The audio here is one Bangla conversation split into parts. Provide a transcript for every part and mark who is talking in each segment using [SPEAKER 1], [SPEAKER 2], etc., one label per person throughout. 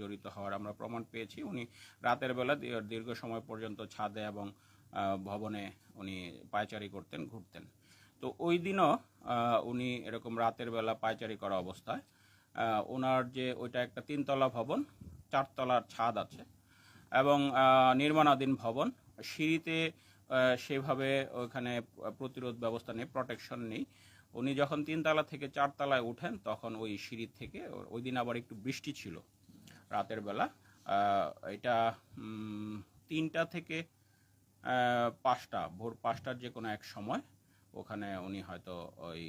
[SPEAKER 1] জড়িত হওয়ার আমরা প্রমাণ পেয়েছি। উনি রাতের বেলা দীর্ঘ সময় পর্যন্ত ছাদে এবং ভবনে উনি পায়চারি করতেন, ঘুরতেন। তো ওই দিনও উনি এরকম রাতের বেলা পায়চারি করা অবস্থায় ওনার যে ওইটা একটা তিনতলা ভবন, চারতলার ছাদ আছে এবং নির্মাণাধীন ভবন। সিঁড়িতে সেভাবে ওখানে প্রতিরোধ ব্যবস্থা নেই প্রোটেকশন নেই। উনি যখন তিনতলা থেকে চারতলায় ওঠেন তখন ওই সিঁড়ি থেকে ওই দিন আবার একটু বৃষ্টি ছিল। রাতের বেলা। এটা তিনটা থেকে পাঁচটা, ভোর পাঁচটার যে কোনো এক সময় ওখানে উনি হয়তো ওই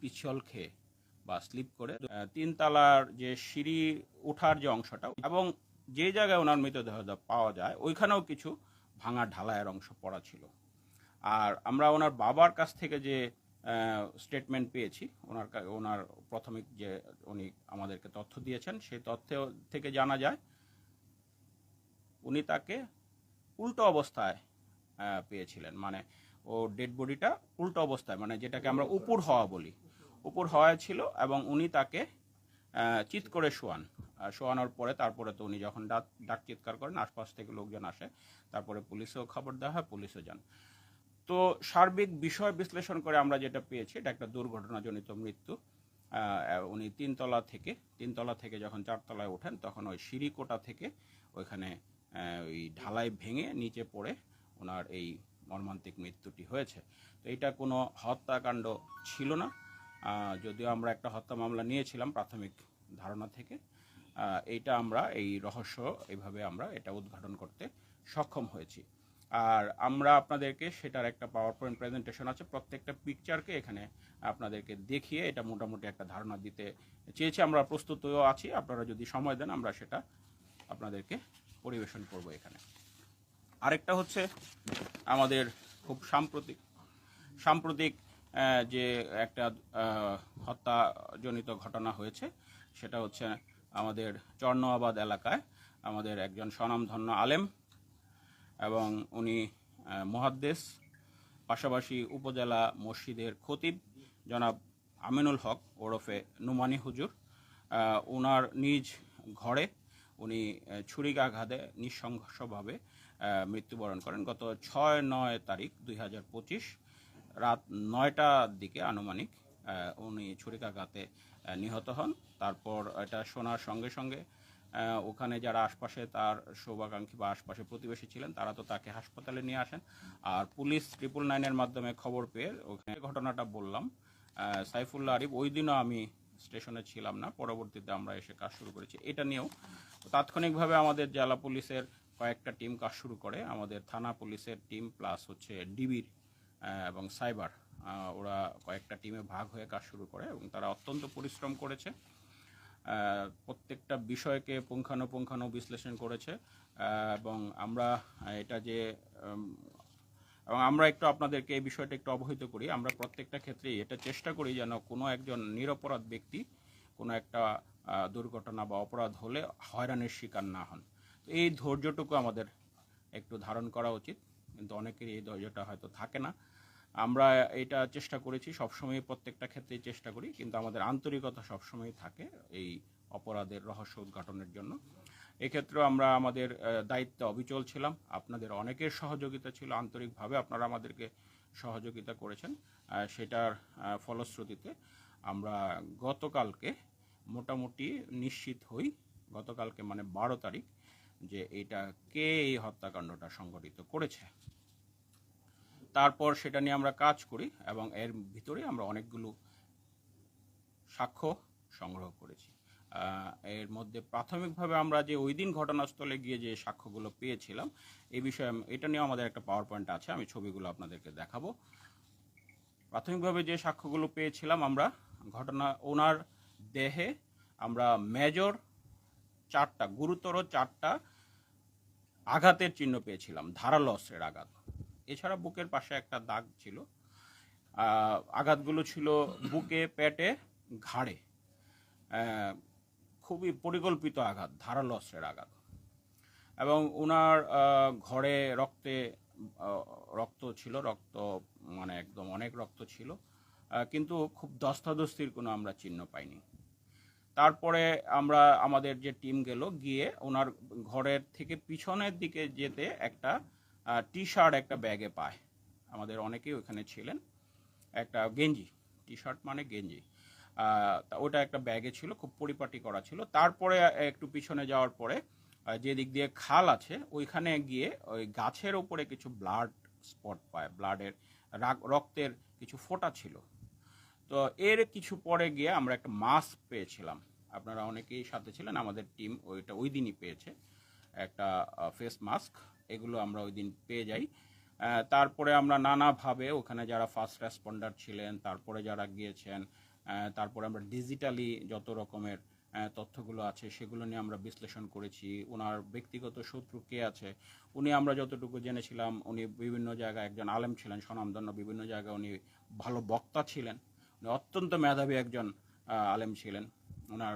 [SPEAKER 1] পিছল খেয়ে বা স্লিপ করে তিনতলার যে সিঁড়ি ওঠার যে অংশটা এবং যে জায়গায় ওনার মৃতদেহ পাওয়া যায়, ওইখানেও কিছু ভাঙা ঢালাইয়ের অংশ পড়া ছিল। আর আমরা ওনার বাবার কাছ থেকে যে স্টেটমেন্ট পেয়েছি। ওনার ওনার প্রাথমিক যে উনি আমাদেরকে তথ্য দিয়েছেন, সেই তথ্য থেকে জানা যায়, উনি তাকে উল্টো অবস্থায় পেয়েছিলেন। মানে ও ডেড বডিটা উল্টো অবস্থায় মানে যেটাকে আমরা উপর হওয়া বলি। উপর হওয়া ছিল এবং উনি তাকে চিৎ করে শোয়ান। শোয়ানোর পরে তারপরে তো উনি যখন ডাক ডাক চিৎকার করেন, আশপাশ থেকে লোকজন আসে, তারপরে পুলিশেও খবর দেওয়া হয়, পুলিশও যান। তো সার্বিক বিষয় বিশ্লেষণ করে আমরা যেটা পেয়েছি, এটা একটা দুর্ঘটনাজনিত মৃত্যু। উনি তিনতলা থেকে তিনতলা থেকে যখন চারতলায় ওঠেন, তখন ওই সিঁড়িকোটা থেকে ওইখানে ওই ঢালাই ভেঙে নিচে পড়ে ওনার এই মর্মান্তিক মৃত্যুটি হয়েছে। তো এটা কোনো হত্যাকাণ্ড ছিল না। যদিও আমরা একটা হত্যা মামলা নিয়েছিলাম প্রাথমিক ধারণা থেকে এইটা আমরা, এই রহস্য, এইভাবে আমরা এটা উদ্ঘাটন করতে সক্ষম হয়েছি। আর আমরা আপনাদেরকে সেটার একটা পাওয়ার পয়েন্ট প্রেজেন্টেশন আছে। প্রত্যেকটা পিকচারকে এখানে আপনাদেরকে দেখিয়ে এটা মোটামুটি একটা ধারণা দিতে চেয়েছি। আমরা প্রস্তুতও আছি। আপনারা যদি সময় দেন, আমরা সেটা আপনাদেরকে পরিবেশন করব এখানে। আরেকটা হচ্ছে আমাদের খুব সাম্প্রতিক সাম্প্রতিক যে একটা হত্যাজনিত ঘটনা হয়েছে, সেটা হচ্ছে আমাদের চর্ণাবাদ এলাকায় আমাদের একজন স্বনামধন্য আলেম এবং উনি আহ, মুহাদ্দেস পাশাপাশি উপজেলা মসজিদের খতিব জনাব আমিনুল হক ওরফে নুমানি হুজুর। ওনার নিজ ঘরে উনি ছুরিকাঘাতে নিঃসংঘর্ষভাবে মৃত্যুবরণ করেন। গত ছয় নয় তারিখ দুই হাজার পঁচিশ রাত নয়টার দিকে আনুমানিক উনি ছুরিকাঘাতে নিহত হন। তারপর এটা শোনার সঙ্গে সঙ্গে ওখানে যারা আশপাশে তার শোভাকাঙ্ক্ষী বা আশপাশে প্রতিবেশী ছিলেন, তারা তো তাকে হাসপাতালে নিয়ে আসেন। আর পুলিশ ট্রিপল নাইনের মাধ্যমে খবর পেয়ে ওখানে ঘটনাটা বললাম। সাইফুল্লাহ আরিফ, ওই দিনও আমি স্টেশনে ছিলাম না, পরবর্তীতে আমরা এসে কাজ শুরু করেছি। এটা নিয়েও তাৎক্ষণিকভাবে আমাদের জেলা পুলিশের কয়েকটা টিম কাজ শুরু করে। আমাদের থানা পুলিশের টিম প্লাস হচ্ছে ডিবির এবং সাইবার ওরা কয়েকটা টিমে ভাগ হয়ে কাজ শুরু করে এবং তারা অত্যন্ত পরিশ্রম করেছে। প্রত্যেকটা বিষয়কে পুঙ্খানুপুঙ্খানু বিশ্লেষণ করেছে এবং আমরা এটা যে এবং আমরা একটু আপনাদেরকে এই বিষয়টা একটু অবহিত করি। আমরা প্রত্যেকটা ক্ষেত্রেই এটা চেষ্টা করি যেন কোনো একজন নিরপরাধ ব্যক্তি কোনো একটা দুর্ঘটনা বা অপরাধ হলে হয়রানির শিকার না হন। এই ধৈর্যটুকু আমাদের একটু ধারণ করা উচিত। কিন্তু অনেকেরই এই ধৈর্যটা হয়তো থাকে না। আমরা এটা চেষ্টা করেছি, সবসময় প্রত্যেকটা ক্ষেত্রেই চেষ্টা করি, কিন্তু আমাদের আন্তরিকতা সবসময় থাকে এই অপরাধের রহস্য উদ্ঘাটনের জন্য। এক্ষেত্রে আমরা আমাদের দায়িত্বে অবিচল ছিলাম, আপনাদের অনেকের সহযোগিতা ছিল, আন্তরিকভাবে আপনারা আমাদেরকে সহযোগিতা করেছেন সেটার ফলশ্রুতিতে আমরা গতকালকে মোটামুটি নিশ্চিত হই, গতকালকে মানে বারো তারিখ, যে এটা কে এই হত্যাকাণ্ডটা সংঘটিত করেছে। তারপর সেটা নিয়ে আমরা কাজ করি এবং এর ভিতরে আমরা অনেকগুলো সাক্ষ্য সংগ্রহ করেছি। এর মধ্যে প্রাথমিকভাবে আমরা যে ওই দিন ঘটনাস্থলে গিয়ে যে সাক্ষ্যগুলো পেয়েছিলাম এই বিষয়ে এটা নিয়ে আমাদের একটা পাওয়ার পয়েন্ট আছে, আমি ছবিগুলো আপনাদেরকে দেখাবো। প্রাথমিকভাবে যে সাক্ষ্যগুলো পেয়েছিলাম আমরা, ঘটনা, ওনার দেহে আমরা মেজর চারটা, গুরুতর চারটা আঘাতের চিহ্ন পেয়েছিলাম, ধারালো অস্ত্রের আঘাত। এছাড়া বুকের পাশে একটা দাগ ছিল। আঘাতগুলো ছিল বুকে, পেটে, ঘাড়ে। খুবই পরিকল্পিত আঘাত, ধারালো অস্ত্রের আঘাত। এবং ওনার ঘরে রক্তে রক্ত ছিল, রক্ত মানে একদম অনেক রক্ত ছিল। কিন্তু খুব দস্তাদস্তির কোনো আমরা চিহ্ন পাইনি। তারপরে আমরা, আমাদের যে টিম গেল, গিয়ে ওনার ঘরের থেকে পিছনের দিকে যেতে একটা টি শার্ট একটা ব্যাগে পায়। আমাদের অনেকেই ওখানে ছিলেন। একটা গেঞ্জি টি শার্ট মানে গেঞ্জি। ওটা একটা ব্যাগে ছিল খুব পরিপাটি করা ছিল। তারপরে একটু পিছনে যাওয়ার পরে আহ, যে দিক দিয়ে খাল আছে ওইখানে গিয়ে ওই গাছের ওপরে কিছু ব্লাড স্পট পায়। ব্লাডের রক্তের কিছু ফোঁটা ছিল। তো এর কিছু পরে গিয়ে আমরা একটা মাস্ক পেয়েছিলাম। আপনারা অনেকেই সাথে ছিলেন আমাদের টিম ওইটা ওই দিনই পেয়েছে। একটা ফেস মাস্ক এগুলো আমরা ওই দিন পেয়ে যাই। তারপরে আমরা নানাভাবে ওখানে যারা ফার্স্ট রেসপন্ডার ছিলেন, তারপরে যারা গিয়েছেন তারপরে আমরা ডিজিটালি যত রকমের তথ্যগুলো আছে সেগুলো নিয়ে আমরা বিশ্লেষণ করেছি। ওনার ব্যক্তিগত শত্রু কে আছে? উনি আমরা যতটুকু জেনেছিলাম, উনি বিভিন্ন জায়গায় একজন আলেম ছিলেন স্বনামধন্য বিভিন্ন জায়গায় উনি ভালো বক্তা ছিলেন। উনি অত্যন্ত মেধাবী একজন আলেম ছিলেন। ওনার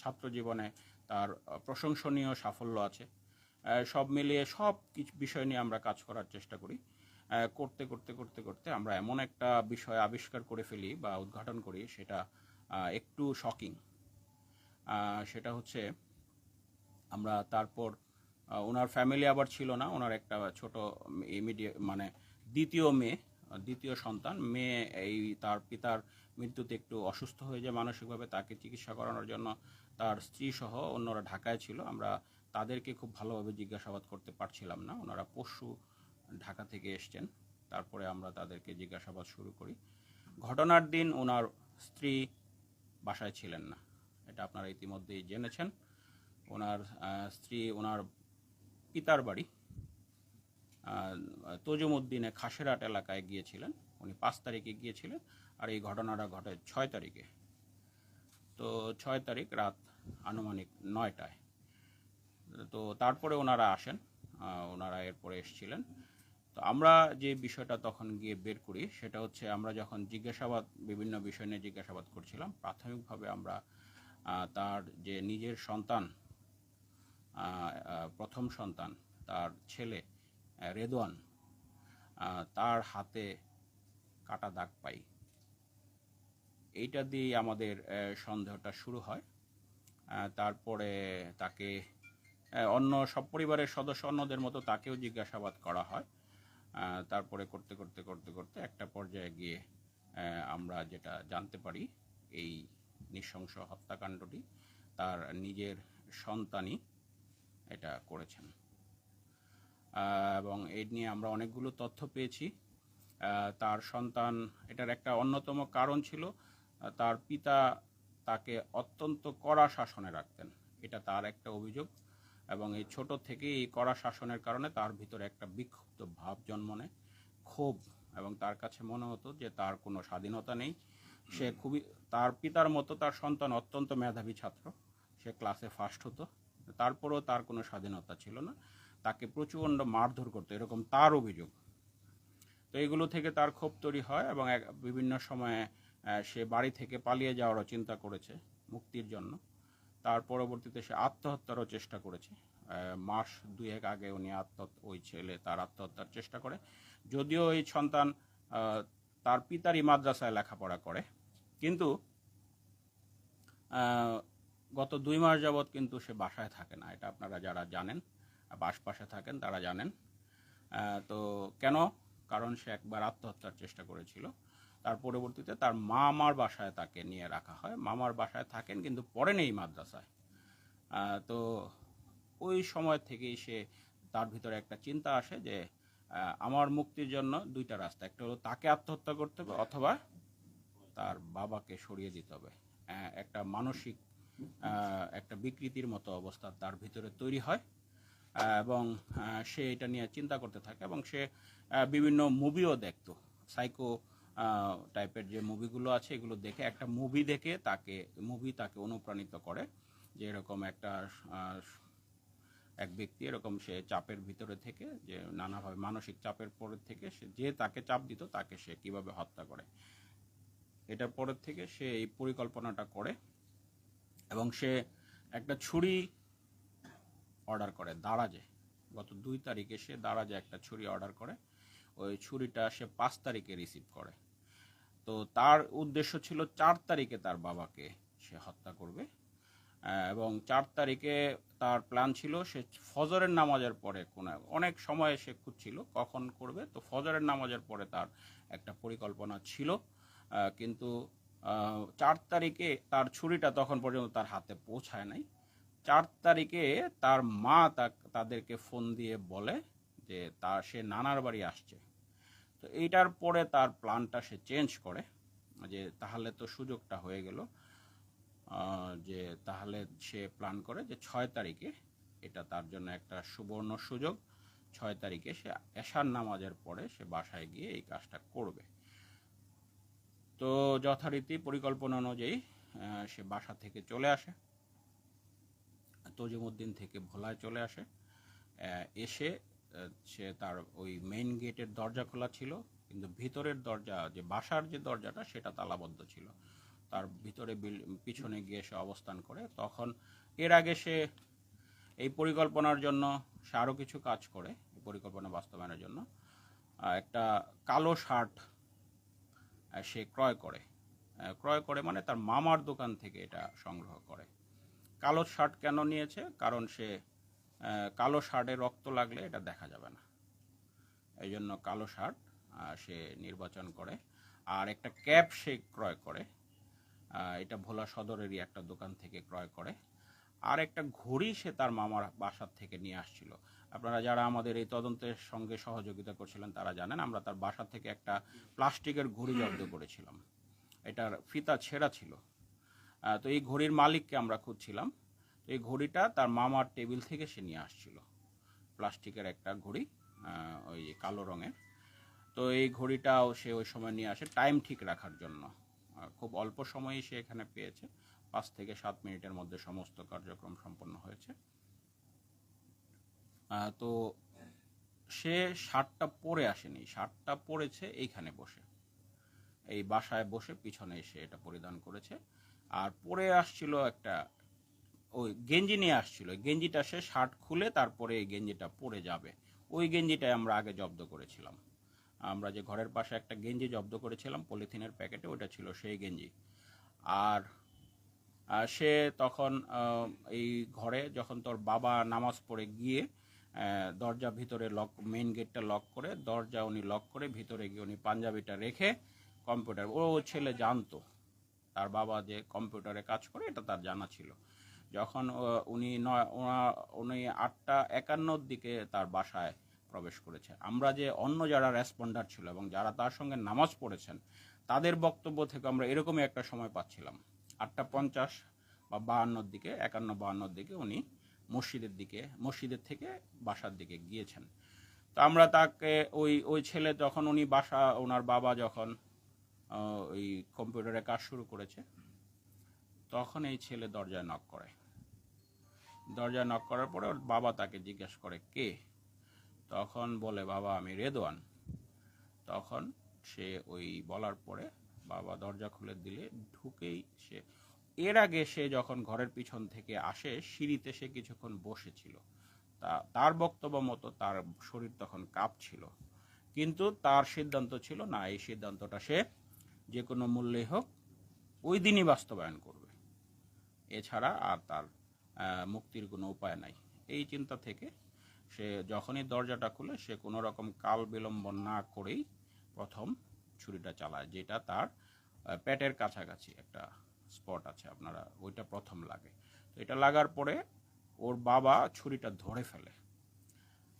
[SPEAKER 1] ছাত্র জীবনে তার প্রশংসনীয় সাফল্য আছে। সব মিলিয়ে সব কিছু বিষয় নিয়ে আমরা কাজ করার চেষ্টা করি। করতে করতে করতে করতে আমরা এমন একটা বিষয় আবিষ্কার করে ফেলি বা উদ্ঘাটন করি সেটা একটু শকিং সেটা হচ্ছে আমরা তারপর ওনার ফ্যামিলি আবার ছিল না, ওনার একটা ছোট ইমিডিয়েট মানে দ্বিতীয় মেয়ে, দ্বিতীয় সন্তান। মেয়ে এই তার পিতার মৃত্যুতে একটু অসুস্থ হয়ে যায় মানসিকভাবে, তাকে চিকিৎসা করানোর জন্য তার স্ত্রী সহ অন্যরা ঢাকায় ছিল। আমরা তাদেরকে খুব ভালোভাবে জিজ্ঞাসাবাদ করতে পারছিলাম না। ওনারা পরশু ঢাকা থেকে এসছেন। তারপরে আমরা তাদেরকে জিজ্ঞাসাবাদ শুরু করি। ঘটনার দিন ওনার স্ত্রী বাসায় ছিলেন না। এটা আপনারা ইতিমধ্যেই জেনেছেন। ওনার স্ত্রী ওনার পিতার বাড়ি তজুমুদ্দিনে খাসেরাট এলাকায় গিয়েছিলেন। উনি পাঁচ তারিখে গিয়েছিলেন আর এই ঘটনাটা ঘটে ছয় তারিখে। তো ছয় তারিখ রাত আনুমানিক নয়টায়। তো তারপরে ওনারা আসেন ওনারা এরপরে এসেছিলেন। তো আমরা যে বিষয়টা তখন গিয়ে বের করি, সেটা হচ্ছে আমরা যখন জিজ্ঞাসাবাদ, বিভিন্ন বিষয় নিয়ে জিজ্ঞাসাবাদ করছিলাম, প্রাথমিকভাবে আমরা তার যে নিজের সন্তান প্রথম সন্তান, তার ছেলে রেদওয়ান তার হাতে কাটা দাগ পাই। এইটা দিয়ে আমাদের সন্দেহটা শুরু হয়। তারপরে তাকে অন্য সব পরিবারের সদস্য অন্যদের মতো তাকেও জিজ্ঞাসাবাদ করা হয়। তারপরে করতে করতে করতে করতে একটা পর্যায়ে গিয়ে আমরা যেটা জানতে পারি, এই নৃশংস হত্যাকাণ্ডটি তার নিজের সন্তানই এটা করেছেন। এবং এ নিয়ে আমরা অনেকগুলো তথ্য পেয়েছি। তার সন্তান এটার একটা অন্যতম কারণ ছিল তার পিতা তাকে অত্যন্ত কড়া শাসনে রাখতেন। এটা তার একটা অভিযোগ। এবং এই ছোট থেকে এই কড়া শাসনের কারণে তার ভিতরে একটা বিক্ষুব্ধ ভাব জন্ম নেয় ক্ষোভ এবং তার কাছে মনে হতো যে তার কোনো স্বাধীনতা নেই। সে খুবই তার পিতার মতো তার সন্তান অত্যন্ত মেধাবী ছাত্র। সে ক্লাসে ফার্স্ট হতো। তারপরেও তার কোনো স্বাধীনতা ছিল না। তাকে প্রচণ্ড মারধর করতো এরকম তার অভিযোগ। তো এগুলো থেকে তার ক্ষোভ তৈরি হয় এবং বিভিন্ন সময়ে সে বাড়ি থেকে পালিয়ে যাওয়ারও চিন্তা করেছে মুক্তির জন্য। তার পরবর্তীতে সে আত্মহত্যারও চেষ্টা করেছে। মাস দুয়েক আগে উনি আত্মহত্যা ওই ছেলে তার আত্মহত্যার চেষ্টা করে। যদিও এই সন্তান তার পিতারই মাদ্রাসায় লেখাপড়া করে। কিন্তু গত দুই মাস যাবৎ কিন্তু সে বাসায় থাকে না, এটা আপনারা যারা জানেন, আশপাশে থাকেন তারা জানেন। তো কেন? কারণ সে একবার আত্মহত্যার চেষ্টা করেছিল। তার পরবর্তীতে তার মামার বাসায় তাকে নিয়ে রাখা হয়। মামার বাসায় থাকেন কিন্তু পরে নেই মাদ্রাসায়। তো ওই সময় থেকেই সে তার ভিতরে একটা চিন্তা আসে যে আমার মুক্তির জন্য দুইটা রাস্তা, একটা হলো তাকে আত্মহত্যা করতে হবে অথবা তার বাবাকে সরিয়ে দিতে হবে। একটা মানসিক একটা বিকৃতির মতো অবস্থা তার ভিতরে তৈরি হয়। এবং সে এটা নিয়ে চিন্তা করতে থাকে এবং সে বিভিন্ন মুভিও দেখতো। সাইকো টাইপের যে মুভিগুলো আছে, এগুলো দেখে, একটা মুভি দেখে তাকে মুভি তাকে অনুপ্রাণিত করে যে এরকম একটা এক ব্যক্তি এরকম সে চাপের ভিতরে থেকে, যে নানাভাবে মানসিক চাপের পরে থেকে সে, যে তাকে চাপ দিত, তাকে সে কীভাবে হত্যা করে। এটার পরের থেকে সে এই পরিকল্পনাটা করে এবং সে একটা ছুরি অর্ডার করে, দারাজে। গত দুই তারিখে সে দারাজে একটা ছুরি অর্ডার করে। ওই ছুরিটা সে পাঁচ তারিখে রিসিভ করে। তো তার উদ্দেশ্য ছিল চার তারিখে তার বাবাকে সে হত্যা করবে। এবং চার তারিখে তার প্ল্যান ছিল সে ফজরের নামাজের পরে কোনো অনেক সময় সে খুঁজছিল কখন করবে। তো ফজরের নামাজের পরে তার একটা পরিকল্পনা ছিল। কিন্তু চার তারিখে তার ছুরিটা তখন পর্যন্ত তার হাতে পৌঁছায় নাই। চার তারিখে তার মা তা- তাদেরকে ফোন দিয়ে বলে যে তার সে নানার বাড়ি আসছে। তো এইটার পরে তার প্ল্যানটা সে চেঞ্জ করে, যে তাহলে তো সুযোগটা হয়ে গেল যে তাহলে সে প্ল্যান করে যে ছয় তারিখে এটা তার জন্য একটা সুবর্ণ সুযোগ, ছয় তারিখে সে এশার নামাজের পরে সে বাসায় গিয়ে এই কাজটা করবে। তো যথারীতি পরিকল্পনা অনুযায়ী সে বাসা থেকে চলে আসে, তজিমুদ্দিন থেকে ভোলায় চলে আসে এসে সে তার ওই মেইন গেটের দরজা খোলা ছিল, কিন্তু ভিতরের দরজা, যে বাসার যে দরজাটা, সেটা তালাবদ্ধ ছিল। তার ভিতরে পিছনে গিয়ে সে অবস্থান করে। তখন এর আগে সে এই পরিকল্পনার জন্য সে আরও কিছু কাজ করে পরিকল্পনা বাস্তবায়নের জন্য। একটা কালো শার্ট সে ক্রয় করে। ক্রয় করে মানে তার মামার দোকান থেকে এটা সংগ্রহ করে। কালো শার্ট কেন নিয়েছে? কারণ সে কালো শার্টে রক্ত লাগলে এটা দেখা যাবে না। এই জন্য কালো শার্ট সে নির্বাচন করে। আর একটা ক্যাপ সে ক্রয় করে। এটা ভোলা সদরেরই একটা দোকান থেকে ক্রয় করে। আর একটা ঘড়ি সে তার মামার বাসার থেকে নিয়ে আসছিল। আপনারা যারা আমাদের এই তদন্তের সঙ্গে সহযোগিতা করছিলেন, তারা জানেন আমরা তার বাসা থেকে একটা প্লাস্টিকের ঘড়ি জব্দ করেছিলাম। এটার ফিতা ছেঁড়া ছিল। তো এই ঘড়ির মালিককে আমরা খুঁজছিলাম। এই ঘড়িটা তার মামার টেবিল থেকে সে নিয়ে আসছিল। প্লাস্টিকের একটা ঘড়ি ওই কালো রঙের। তো এই ঘড়িটাও সে ওই সময় নিয়ে আসে টাইম ঠিক রাখার জন্য। খুব অল্প সময়ই সে এখানে পেয়েছে। পাঁচ থেকে সাত মিনিটের মধ্যে সমস্ত কার্যক্রম সম্পন্ন হয়েছে। তো সে শার্টটা পরে আসেনি। শার্টটা পরেছে এইখানে বসে। এই বাসায় বসে পিছনে এসে এটা পরিধান করেছে। আর পরে আসছিল একটা ওই গেঞ্জি নিয়ে আসছিল। গেঞ্জিটা সে শার্ট খুলে তারপরে এই গেঞ্জিটা পরে যাবে। ওই গেঞ্জিটাই আমরা আগে জব্দ করেছিলাম। আমরা যে ঘরের পাশে একটা গেঞ্জি জব্দ করেছিলাম, পলিথিনের প্যাকেটে ওটা ছিল সেই গেঞ্জি। আর সে তখন এই ঘরে যখন তোর বাবা নামাজ পড়ে গিয়ে দরজা ভিতরে লক মেইন গেটটা লক করে, দরজা উনি লক করে ভিতরে গিয়ে উনি পাঞ্জাবিটা রেখে কম্পিউটার ও ছেলে জানতো। তার বাবা যে কম্পিউটারে কাজ করে, এটা তার জানা ছিল। যখন উনি নয় উনি আটটা একান্নর দিকে তার বাসায় প্রবেশ করেছে। আমরা যে অন্য যারা রেসপন্ডার ছিল এবং যারা তার সঙ্গে নামাজ পড়েছেন, তাদের বক্তব্য থেকে আমরা এরকমই একটা সময় পাচ্ছিলাম। আটটা পঞ্চাশ বা বাহান্নর দিকে, একান্ন বাহান্নর দিকে উনি মসজিদের দিকে, মসজিদের থেকে বাসার দিকে গিয়েছেন। তো আমরা তাকে, ওই ওই ছেলে যখন উনি বাসা, ওনার বাবা যখন ওই কম্পিউটারে কাজ শুরু করেছে তখন এই ছেলে দরজায় নক করে। দরজায় নক করার পরে ওর বাবা তাকে জিজ্ঞেস করে, কে? তখন বলে, বাবা, আমি রেদওয়ান। তখন সে ওই বলার পরে বাবা দরজা খুলে দিলে, ঢুকেই সে, এর আগে সে যখন ঘরের পিছন থেকে আসে, সিঁড়িতে সে কিছুক্ষণ বসেছিল। তা, তার বক্তব্য মতো তার শরীর তখন কাঁপছিল। কিন্তু তার সিদ্ধান্ত ছিল না, এই সিদ্ধান্তটা সে যে কোনো মূল্যেই হোক, ওই দিনই বাস্তবায়ন করবে। এছাড়া আর তার মুক্তির কোনো উপায় নাই। এই চিন্তা থেকে সে যখনই দরজাটা খুলে, সে কোনো রকম কাল বিলম্ব না করেই প্রথম ছুরিটা চালায়, যেটা তার পেটের কাছাকাছি একটা স্পট আছে, আপনারা ওইটা প্রথম লাগে। তো এটা লাগার পরে ওর বাবা ছুরিটা ধরে ফেলে।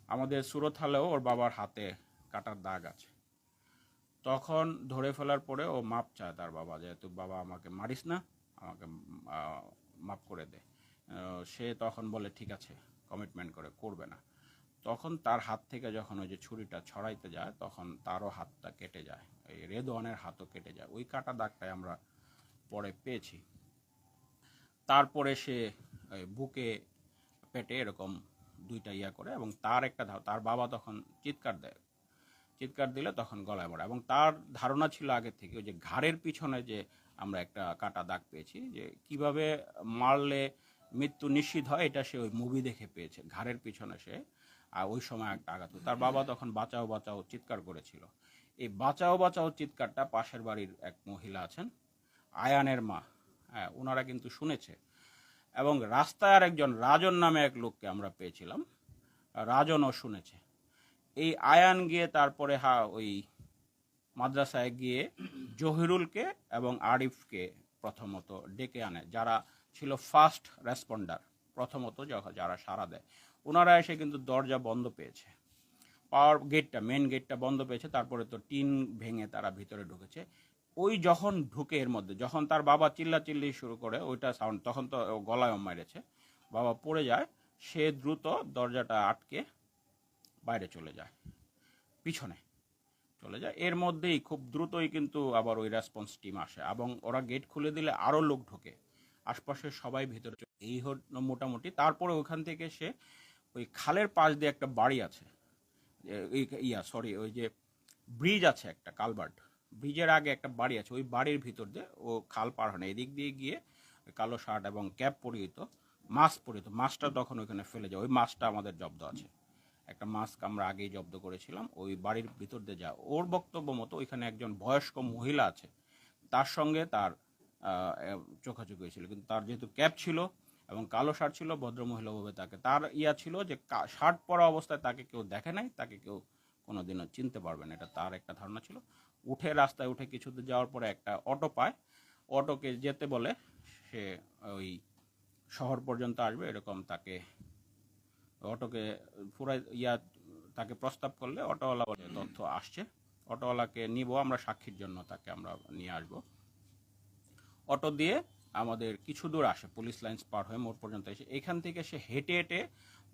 [SPEAKER 1] আমাদের সুরথালেও ওর বাবার হাতে কাটার দাগ আছে। তখন ধরে ফেলার পরে ও মাপ চায় তার বাবা যেহেতু বাবা আমাকে মারিস না আমাকে মাপ করে দে। সে তখন বলে, ঠিক আছে কমিটমেন্ট করে, করবে না। তখন তার হাত থেকে যখন ওই যে ছুরিটা ছড়াইতে যায়, তখন তারও হাতটা কেটে যায়। এই রেদওয়ানের হাতও কেটে যায়। ওই কাটা দাগটাই আমরা পরে পেয়েছি। তারপরে সে বুকে, পেটে এরকম দুইটা ইয়া করে এবং তার একটা তার বাবা তখন চিৎকার দেয়। চিৎকার দিলে তখন গলায় মরে এবং তার ধারণা ছিল আগে থেকে, ওই যে ঘাড়ের পিছনে যে আমরা একটা কাটা দাগ পেয়েছি যে কীভাবে মারলে মৃত্যু নিশ্চিত হয়, এটা সে ওই মুভি দেখে পেয়েছে, ঘাড়ের পিছনে সে, আর ওই সময় একটা আঘাত তার বাবা তখন বাঁচাও বাঁচাও চিৎকার করেছিল। এই বাঁচাও বাঁচাও চিৎকারটা পাশের বাড়ির এক মহিলা আছেন, আয়ানের মা। হ্যাঁ ওনারা কিন্তু শুনেছে। এবং রাস্তায় আর একজন রাজন নামে এক লোককে আমরা পেয়েছিলাম, রাজনও শুনেছে। এই আয়ান গিয়ে তারপরে হা, ওই মাদ্রাসায় গিয়ে জহিরুলকে এবং আরিফকে প্রথমত ডেকে আনে, যারা ছিল ফার্স্ট রেসপন্ডার প্রথমত যারা সাড়া দেয়। ওনারা এসে কিন্তু দরজা বন্ধ পেয়েছে। পাওয়ার গেটটা মেন গেটটা বন্ধ পেয়েছে, তারপরে তো টিন ভেঙে তারা ভিতরে ঢুকেছে। ওই যখন ঢুকে এর মধ্যে, যখন তার বাবা চিল্লা চিল্লি শুরু করে, ওইটা সাউন্ড তখন তো গলায় মেরেছে। বাবা পড়ে যায়, সে দ্রুত দরজাটা আটকে বাইরে চলে যায়, পিছনে। চলে যায়। এর মধ্যেই খুব দ্রুতই কিন্তু আবার ওই রেসপন্স টিম আসে এবং ওরা গেট খুলে দিলে আরও লোক ঢোকে। আশপাশের সবাই ভিতরে এই হল মোটামুটি। তারপরে ওখান থেকে সে ওই খালের পাশ দিয়ে একটা বাড়ি আছে। ইয়া সরি ওই যে ব্রিজ আছে একটা কালভার্ট ব্রিজের আগে একটা বাড়ি আছে। ওই বাড়ির ভিতর দিয়ে ও খাল পার হয় না। এদিক দিয়ে গিয়ে কালো শার্ট এবং ক্যাপ পরিহিত মাস্ক পরিহিত। মাছটা তখন ওইখানে ফেলে যায়। ওই মাছটা আমাদের জব্দ আছে। একটা মাস্ক আমরা আগেই জব্দ করেছিলাম, ওই বাড়ির ভিতর দিয়ে যা, ওর বক্তব্য মতো ওইখানে একজন বয়স্ক মহিলা আছে, তার সঙ্গে তার চোখাচোখি হয়েছিল, কিন্তু তার যেহেতু ক্যাপ ছিল এবং কালো শার্ট ছিল ভদ্রমহিলা ভাবে তাকে, তার ইয়া ছিল যে শার্ট পরা অবস্থায় তাকে কেউ দেখে নাই, তাকে কেউ কোনো দিনও চিনতে পারবে না, এটা তার একটা ধারণা ছিল। উঠে রাস্তায় উঠে কিছু দূর যাওয়ার পরে একটা অটো পায় অটোকে যেতে বলে সে ওই শহর পর্যন্ত আসবে, এরকম তাকে অটোকে পুরো ইয়া তাকে প্রস্তাব করলে অটোওয়ালা বলে তথ্য আসছে। অটোওয়ালাকে নিব আমরা সাক্ষীর জন্য তাকে আমরা নিয়ে আসব। অটো দিয়ে আমাদের কিছু দূর আসে পুলিশ লাইন্স পার হয়ে মোড় পর্যন্ত এসে এখান থেকে সে হেঁটে হেঁটে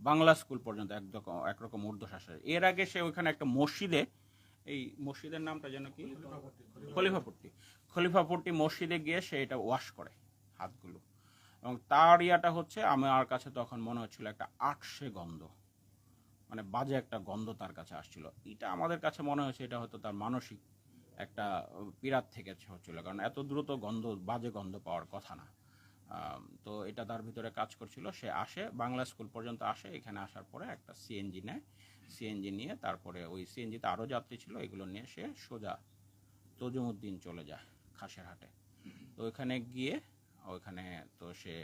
[SPEAKER 1] বাংলা স্কুল পর্যন্ত একরকম একরকম ঊর্ধ্বশ্বাস এর আগে সে ওইখানে একটা মসজিদে এই মসজিদের নামটা যেন কি? খলিফাপট্টি খলিফাপট্টি মসজিদে গিয়ে সে এটা ওয়াশ করে হাতগুলো। এবং তার ইয়াটা হচ্ছে আমার কাছে তখন মনে হচ্ছিল একটা আটশে গন্ধ। মানে বাজে একটা গন্ধ তার কাছে আসছিল। এটা আমাদের কাছে মনে হয়েছে, এটা হয়তো তার মানসিক একটা পীড়াত থেকে হচ্ছিল। কারণ এত দ্রুত গন্ধ, বাজে গন্ধ পাওয়ার কথা না। তো এটা তার ভিতরে কাজ করছিল। সে আসে, বাংলা স্কুল পর্যন্ত আসে। এখানে আসার পরে একটা সিএনজি নেয়। সিএনজি নিয়ে তারপরে ওই সিএনজিতে আরও যাত্রী ছিল। এগুলো নিয়ে সে সোজা তজুমুদ্দিন চলে যায় খাসের হাটে তো ওইখানে গিয়ে ওইখানে তো সে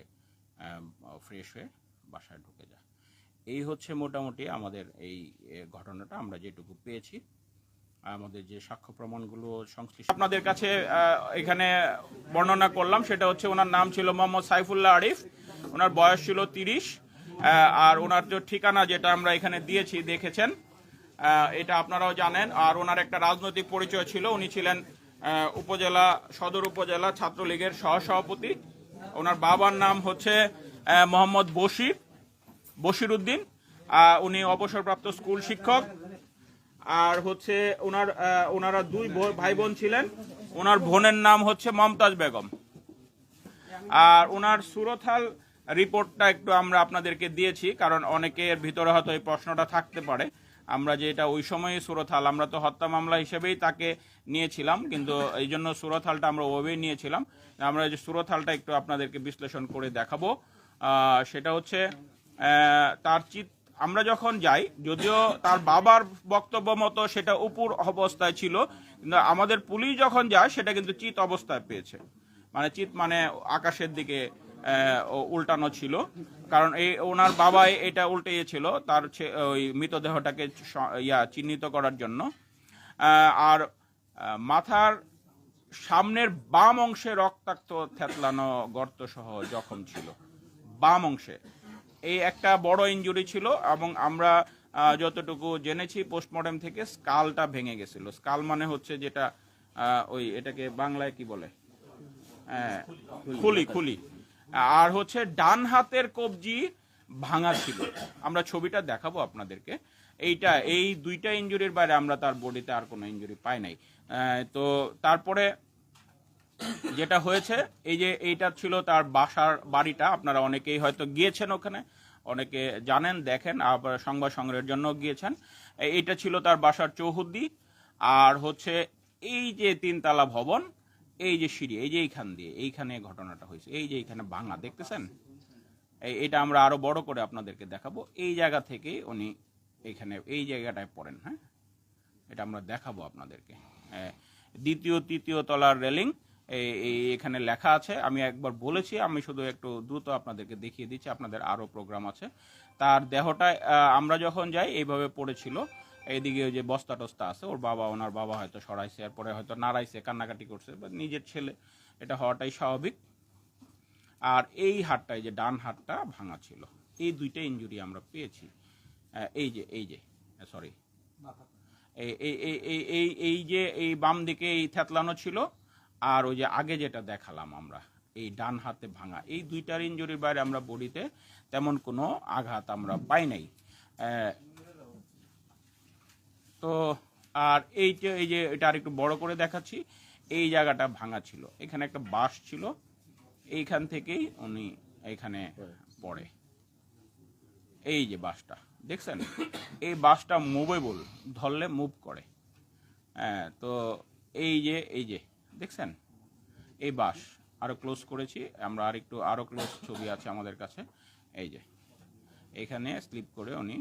[SPEAKER 1] ফ্রেশ হয়ে বাসায় ঢুকে যায়। এই হচ্ছে মোটামুটি আমাদের এই ঘটনাটা, আমরা যেটুকু পেয়েছি। আমাদের যে সাক্ষ্য প্রমাণগুলো সংশ্লিষ্ট আপনাদের কাছে এখানে বর্ণনা করলাম, সেটা হচ্ছে ওনার নাম ছিল মোহাম্মদ সাইফুল্লাহ আরিফ। ওনার বয়স ছিল তিরিশ আর ওনার যে ঠিকানা যেটা আমরা এখানে দিয়েছি, দেখেছেন। এটা আপনারাও জানেন, আর ওনার একটা রাজনৈতিক পরিচয় ছিল, উনি ছিলেন উপজেলা, সদর উপজেলা ছাত্রলীগের সহসভাপতি। ওনার বাবার নাম হচ্ছে মোহাম্মদ বশির বশির উদ্দিন উনি অবসরপ্রাপ্ত স্কুল শিক্ষক। আর হচ্ছে ওনার ওনারা দুই ভাই বোন ছিলেন। ওনার বোনের নাম হচ্ছে মমতাজ বেগম। আর ওনার সুরথাল রিপোর্টটা একটু আমরা আপনাদেরকে দিয়েছি, কারণ অনেকের ভিতরে হয়তো এই প্রশ্নটা থাকতে পারে। আমরা যে এটা ওই সময়ে সুরথাল আমরা তো হত্যা মামলা হিসেবেই তাকে নিয়েছিলাম, কিন্তু এই জন্য সুরথালটা আমরা ওভাবেই নিয়েছিলাম। আমরা যে সুরথালটা একটু আপনাদেরকে বিশ্লেষণ করে দেখাবো। সেটা হচ্ছে তার চিত আমরা যখন যাই, যদিও তার বাবার বক্তব্য মতো সেটা উপর অবস্থায় ছিল, কিন্তু আমাদের পুলিশ যখন যায়, সেটা কিন্তু চিত অবস্থায় পেয়েছে। মানে চিত মানে আকাশের দিকে উল্টানো ছিল। কারণ এই ওনার বাবাই এটা উল্টেছিল তার ওই মৃতদেহটাকে ইয়া চিহ্নিত করার জন্য। আর মাথার সামনের বাম অংশে রক্তাক্ত থেতলানো গর্ত সহ জখম ছিল। বাম অংশে। এই একটা বড় ইনজুরি ছিল এবং আমরা যতটুকু জেনেছি পোস্টমর্টম থেকে স্কালটা ভেঙে গেছিল। স্কাল মানে হচ্ছে যেটা ওই এটাকে বাংলায় কি বলে? হ্যাঁ, খুলি খুলি। আর হচ্ছে ডান হাতের কবজি ভাঙা ছিল। আমরা ছবিটা দেখাবো আপনাদেরকে। এইটা, এই দুইটা ইনজুরির বাইরে আমরা তার বডিতে আর কোনো ইনজুরি পাই নাই। তো তারপরে যেটা হয়েছে, এই যে এইটা ছিল তার বাসার বাড়িটা। আপনারা অনেকেই হয়তো গিয়েছেন ওখানে, অনেকে জানেন, দেখেন, আবার সংবাদ সংগ্রহের জন্য গিয়েছেন। এইটা ছিল তার বাসার চৌহদ্দি। আর হচ্ছে এই যে তিনতলা ভবন এই যে সিঁড়ি, এই যে এইখান দিয়ে, এইখানে ঘটনাটা হয়েছে, এই যে এইখানে ভাঙা, দেখতেছেন? এটা আমরা আরও বড় করে আপনাদেরকে দেখাবো। এই জায়গা থেকে উনি এখানে, এই জায়গাটায় পড়েন হ্যাঁ? এটা আমরা দেখাবো আপনাদেরকে। দ্বিতীয়, তৃতীয় তলার রেলিং এখানে লেখা আছে। আমি একবার বলেছি, আমি শুধু একটু দ্রুত আপনাদেরকে দেখিয়ে দিচ্ছি, আপনাদের আরও প্রোগ্রাম আছে। তার দেহটা আমরা যখন যাই, এইভাবে পড়েছিল। এইদিকে ওই যে বস্তা টস্তা আছে, ওর বাবা, ওনার বাবা হয়তো সরাইছে, এরপরে হয়তো নাড়াইছে, কান্নাকাটি করছে বা নিজের ছেলে, এটা হওয়াটাই স্বাভাবিক। আর এই হাটটাই যে ডান হাতটা ভাঙা ছিল, এই দুইটা ইনজুরি আমরা পেয়েছি। এই যে এই যে সরি এই এই যে, এই বাম দিকে এই থেতলানো ছিল, আর ওই যে আগে যেটা দেখালাম আমরা, এই ডান হাতে ভাঙা, এই দুইটার ইনজুরির বাইরে আমরা বডিতে তেমন কোনো আঘাত আমরা পাই নাই। তো আর এই যে এই যে, এটা আরেকটু বড় করে দেখাচ্ছি। এই জায়গাটা ভাঙা ছিল। এখানে একটা বাঁশ ছিল। এইখান থেকেই উনি এখানে পড়ে। এই যে বাসটা দেখছেন? এই বাসটা মুভেবল ধরলে মুভ করে। হ্যাঁ তো এই যে এই যে, দেখছেন? এই বাস আরও ক্লোজ করেছি। আমরা আরও ক্লোজ ছবি আছে আমাদের কাছে। এই যে, এখানে স্লিপ করে উনি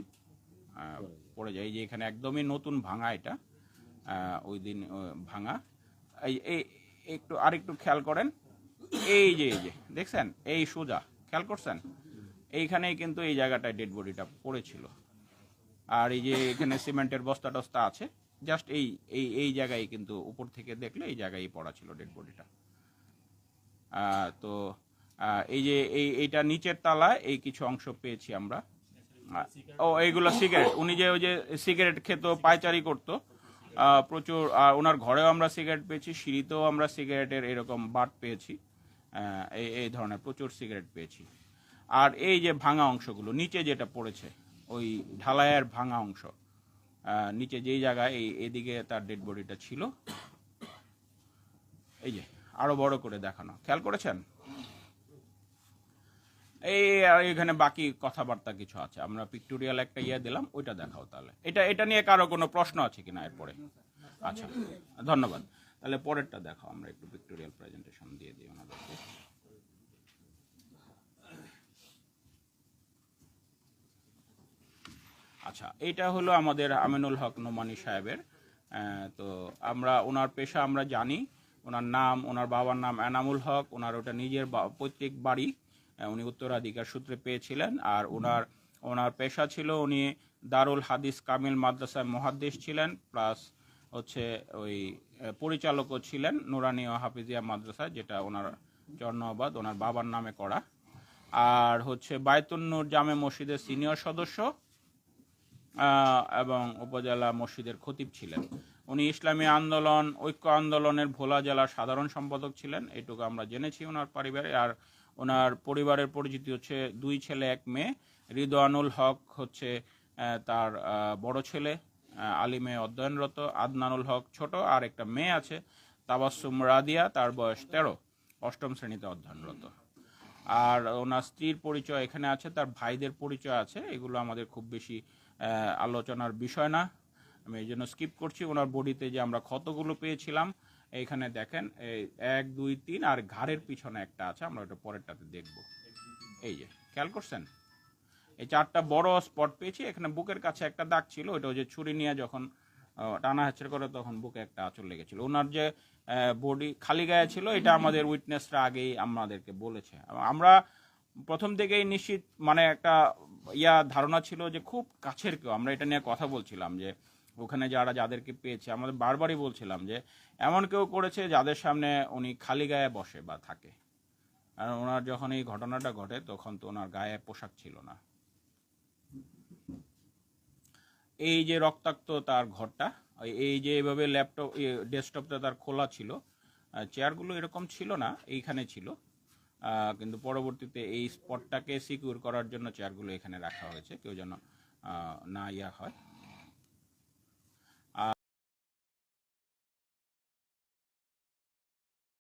[SPEAKER 1] পড়ে যায়। এই যে এখানে একদমই নতুন ভাঙা এটা ওই দিন ভাঙা। এই একটু আরেকটু খেয়াল করেন। এই যে এই যে, দেখছেন? এই সোজা, খেয়াল করছেন? এইখানেই কিন্তু এই জায়গাটায় ডেড বডিটা পড়েছিল। আর এই যে এখানে সিমেন্টের বস্তা টস্তা আছে জাস্ট এই এই এই জায়গায় কিন্তু উপর থেকে দেখলে এই জায়গায় পড়া ছিল ডেড বডিটা তো এই যে, এই, এইটা নিচের তালায় এই কিছু অংশ পেয়েছি আমরা। ও, এইগুলো সিগারেট। উনি যে ওই যে সিগারেট খেত, পায়চারি করতো প্রচুর আর ওনার ঘরেও আমরা সিগারেট পেয়েছি, সিঁড়িতেও আমরা সিগারেটের এরকম বাট পেয়েছি এই এই ধরনের প্রচুর সিগারেট পেয়েছি। আর এই যে ভাঙা অংশগুলো, নিচে যেটা পড়েছে, ওই ঢালাইয়ের ভাঙা অংশ নিচে যেই জায়গায়, এই এদিকে তার ডেড বডিটা ছিল, এই যে, আরও বড় করে দেখানো। খেয়াল করেছেন? এই এখানে বাকি কথাবার্তা কিছু আছে। আমরা পিক্টোরিয়াল একটা ইয়ে দিলাম, ওইটা দেখাও তাহলে। এটা এটা নিয়ে কারও কোনো প্রশ্ন আছে কিনা এরপরে? আচ্ছা ধন্যবাদ। তাহলে পরেরটা দেখাও, আমরা একটু পিক্টোরিয়াল প্রেজেন্টেশন দিয়ে দিই ওনাদেরকে। আচ্ছা এইটা হলো আমাদের আমিনুল হক নোমানি সাহেবের। তো আমরা, ওনার পেশা আমরা জানি। ওনার নাম, ওনার বাবার নাম এনামুল হক। ওনার ওটা নিজের পৈতৃক বাড়ি। উনি উত্তরাধিকার সূত্রে পেয়েছিলেন। আর ওনার ওনার পেশা ছিল উনি দারুল হাদিস কামিল মাদ্রাসায় মহাদ্দেশ ছিলেন প্লাস হচ্ছে ওই পরিচালকও ছিলেন নুরানি ও হাফিজিয়া মাদ্রাসা যেটা ওনার জন্মবাদ ওনার বাবার নামে করা। আর হচ্ছে বায়তুন্নুর জামে মসজিদের সিনিয়র সদস্য এবং উপজেলা মসজিদের খতিব ছিলেন। উনি ইসলামী আন্দোলন ঐক্য আন্দোলনের ভোলা জেলার সাধারণ সম্পাদক ছিলেন এটুকু আমরা জেনেছি ওনার পরিবারে আর ওনার পরিবারের পরিচিতি হচ্ছে দুই ছেলে, এক মেয়ে। রিদওয়ানুল হক হচ্ছে তার বড় ছেলে আলিমে অধ্যয়নরত। আদনানুল হক ছোট, আর একটা মেয়ে আছে তাবাসুম রাদিয়া, তার বয়স তেরো, অষ্টম শ্রেণীতে অধ্যয়নরত। আর ওনার স্ত্রীর পরিচয় এখানে আছে, তার ভাইদের পরিচয় আছে, এগুলো আমাদের খুব বেশি আলোচনার বিষয় না। আমি এই জন্য স্কিপ করছি। ওনার বডিতে যে আমরা ক্ষতগুলো পেয়েছিলাম এইখানে দেখেন, এই এক, দুই, তিন, আর ঘাড়ের পিছনে একটা আছে, আমরা ওটা পরেরটাতে দেখব। এই যে, খেয়াল করছেন? এই চারটা বড় স্পট পেয়েছি, এখানে বুকের কাছে একটা দাগ ছিল ওটা যে ছুরি নিয়ে যখন টানা হেঁচড়ে করে তখন বুকে একটা আঁচড় লেগেছিল। ওনার যে বডি খালি গায়ে ছিল, এটা আমাদের উইটনেসরা আগেই আমাদেরকে বলেছে। আমরা প্রথম থেকেই নিশ্চিত মানে একটা ইয়া ধারণা ছিল যে খুব কাছের কেউ, আমরা এটা নিয়ে কথা বলছিলাম যে ওখানে যারা যাদেরকে পেয়েছে, আমাদের বারবারই বলছিলাম যে, এমন কেউ করেছে যাদের সামনে উনি খালি গায়ে বসে বা থাকে। আর ওনার যখন এই ঘটনাটা ঘটে, তখন তো ওনার গায়ে পোশাক ছিল না। এই যে রক্তাক্ত তার ঘরটা, এই- যে এভাবে ল্যাপটপ ডেস্কটপটা তার খোলা ছিল চেয়ারগুলো এরকম ছিল না, এইখানে ছিল। কিন্তু পরবর্তীতে এই স্পটটাকে সিকিউর করার জন্য চেয়ারগুলো এখানে রাখা হয়েছে। কেউ যেন না ইয়া হয়।